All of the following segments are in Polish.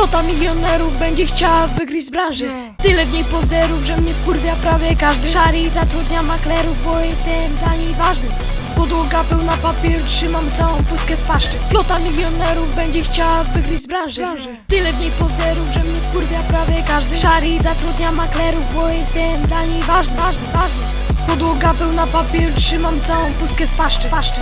Flota milionerów będzie chciała wygryźć z branży Tyle w niej pozerów, że mnie wkurwia prawie każdy. Szary zatrudnia maklerów, bo jestem dla niej ważny. Podłoga pełna papier, trzymam całą pustkę w paszczy. Flota milionerów będzie chciała wygryźć z branży. Tyle w niej pozerów, że mnie wkurwia prawie każdy. Szary zatrudnia maklerów, bo jestem dla niej ważny, ważny, ważny. Podłoga pełna papier, trzymam całą pustkę w paszczy, paszczy.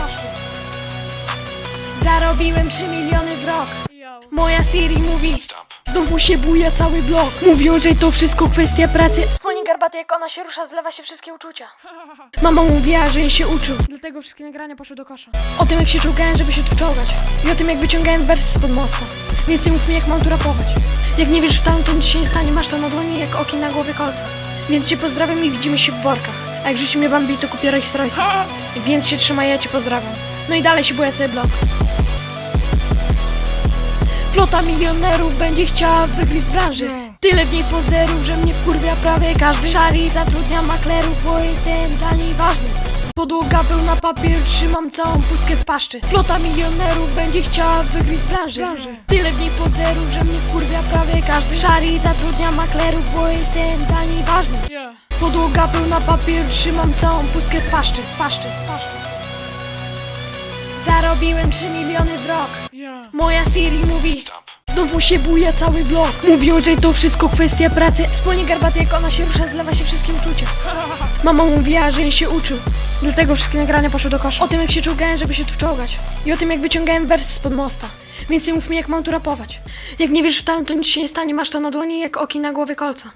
Zarobiłem 3 miliony w rok Moja Siri mówi Znowu się buja cały blok. Mówią, że to wszystko kwestia pracy. Wspólnik garbaty jak ona się rusza zlewa się wszystkie uczucia. Mama mówiła, że jej się uczył. Dlatego wszystkie nagrania poszły do kosza. O tym jak się czołgałem, żeby się tu czołgać I o tym jak wyciągałem wers spod mosta. Więc nie mów mi jak mam tu rapować. Jak nie wierzysz w talent, to nic się nie stanie. Masz to na dłoni jak oki na głowie kolca. Więc cię pozdrawiam i widzimy się w workach. A jak rzuci mnie Bambi, to kupię Rolls Royce Więc się trzymaj, ja cię pozdrawiam. No i dalej się buja sobie blok Flota milionerów będzie chciała wygryźć z branży. Tyle w niej pozerów, że mnie wkurwia prawie każdy. Szary zatrudnia maklerów, bo jestem dla niej ważny. Podłoga pełna papier, trzymam całą pustkę w paszczy. Flota milionerów będzie chciała wygryźć z branży. Tyle w niej pozerów, że mnie wkurwia prawie każdy. Szary zatrudnia maklerów, bo jestem dla niej ważny. Podłoga pełna papier, trzymam całą pustkę w paszczy, w paszczy, w paszczy. Zarobiłem 3 miliony w rok. Moja Siri mówi Znowu się buja cały blok. Mówią, że to wszystko kwestia pracy. Wspólnie garbaty jak ona się rusza zlewa się wszystkim uczucia Mama mówiła, że jej się uczył. Dlatego wszystkie nagrania poszły do kosza. O tym jak się czołgałem, żeby się tu czołgać. I o tym jak wyciągałem wers spod mosta. Więc nie mów mi jak mam tu rapować. Jak nie wierzysz w talent, to nic się nie stanie. Masz to na dłoni jak oki na głowie kolca